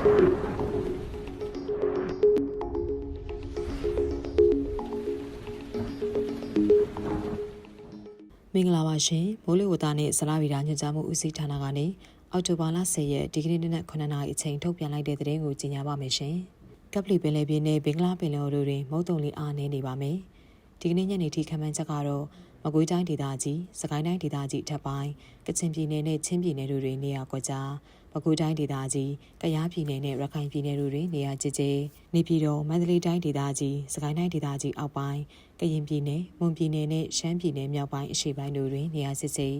မင်္ဂလာပါရှင်မိုးလေဝသနှင့်ဇလားဗီဒာညွှန်ကြားမှုဦးစီးဌာနကနေအောက်တိုဘာလ10ရက်ဒီကနေ့နေ့9နာရီအချိန်ထုတ်ပြန်လိုက်တဲ့သတင်းကိုကြီးညာပါမယ်ရှင်ကပလီပင်လယ်ပြင်နဲ့ဘင်္ဂလားပင်လယ်အော်တို့တွင်မုတ်တုံလီအားနည်းနေပါမယ်။ ဒီကနေ့ညနေထိခန့်မှန်းချက်ကတော့မကွေးတိုင်းဒေသကြီးစကိုင်းတိုင်းဒေသကြီးထပ်ပိုင်းကချင်ပြည်နယ်နဲ့ချင်းပြည်နယ်တို့တွင်နေရာကွက်ကြားမကွေးတိုင်းဒေသကြီးကယားပြည်နယ်နဲ့ရခိုင်ပြည်နယ်တို့တွင်နေရာကျကျနေပြည်တော်မန္တလေးတိုင်းဒေသကြီးစကိုင်းတိုင်းဒေသကြီးအောက်ပိုင်းကရင်ပြည်နယ်မွန်ပြည်နယ်နဲ့ရှမ်းပြည်နယ်မြောက်ပိုင်းအရှေ့ပိုင်းတို့တွင်နေရာစစ်စစ်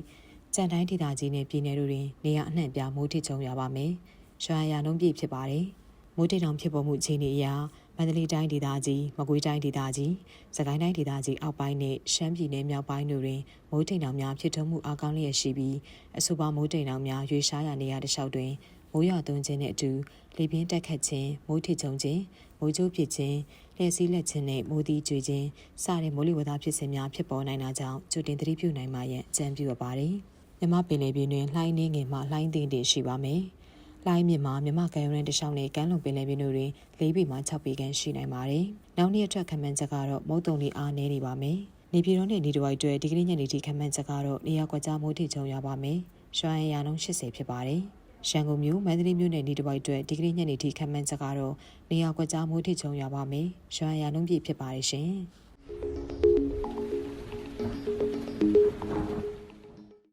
ကြံတိုင်းဒေသကြီးနဲ့ပြည်နယ်တို့တွင်နေရာအနှံ့ပြားမိုးထစ်ချုံရပါမယ်။ရွှာရနှုံးပြည့်ဖြစ်ပါတယ်။မိုးတိတ်တောင်ဖြစ်ပေါ်မှုအခြေအနေအရမ န္တလေးတိုင်းဒေသကြီးမကွေးတိုင်းဒေသကြီးစကိုင်းတိုင်းဒေသကြီးအောက်ပိုင်းနဲ့ရှမ်းပြည်နယ်မြောက်ပိုင်းတို့တွင်မိုးတိမ်တောင်များဖြစ်ထွန်းမှုအကောင်းလျက်ရှိပြီးအဆိုပါမိုးတိမ်တောင်များရွေရှားရာနေရာတစ်လျှောက်တွင်မိုးရွာသွန်းခြင်းနှင့်အတူလေပြင်းတက်ခတ်ခြင်းမိုးထစ်ချုံခြင်းမိုးကြိုးပစ်ခြင်းလျှက်စီးလက်ခြင်းနှင့်မိုးသီးကျွေခြင်းစတဲ့မိုးလေဝသဖြစ်စဉ်များဖြစ်ပေါ်နိုင်တာကြောင့်ကြိုတင်သတိပြုနိုင်မှရန်အကြံပြုအပ်ပါတယ်မြမပင်လေပြင်းတွင်လှိုင်းနှင်းငယ်မှလှိုင်းသိမ့်တည်ရှိပါမယ်။ လှိုင်းမြင့်မှာမြမကံရန်တစ်လျှောက်နဲ့ကမ်းလွန်ပင်လယ်ပြင်တို့တွင်၄ပေမှ6ပေခန့်ရှိနိုင်ပါတယ်။နောက်နေ့အတွက်ခံမှန်းချက်ကတော့မုတ်တုံလေးအားနည်းနေပါမယ်။နေပြည်တော်နဲ့နေတဝိုက်အတွက်ဒီကနေ့ညနေထိခံမှန်းချက်ကတော့နေရာကွက်ကြားမိုးထိချုံရပါမယ်။ရွှာရံရာနှုန်း80ဖြစ်ပါတယ်။ရန်ကုန်မြို့မန္တလေးမြို့နယ်နေတဝိုက်အတွက်ဒီကနေ့ညနေထိခံမှန်းချက်ကတော့နေရာကွက်ကြားမိုးထိချုံရပါမယ်။ရွှာရံရာနှုန်းပြည့်ဖြစ်ပါတယ်ရှင်။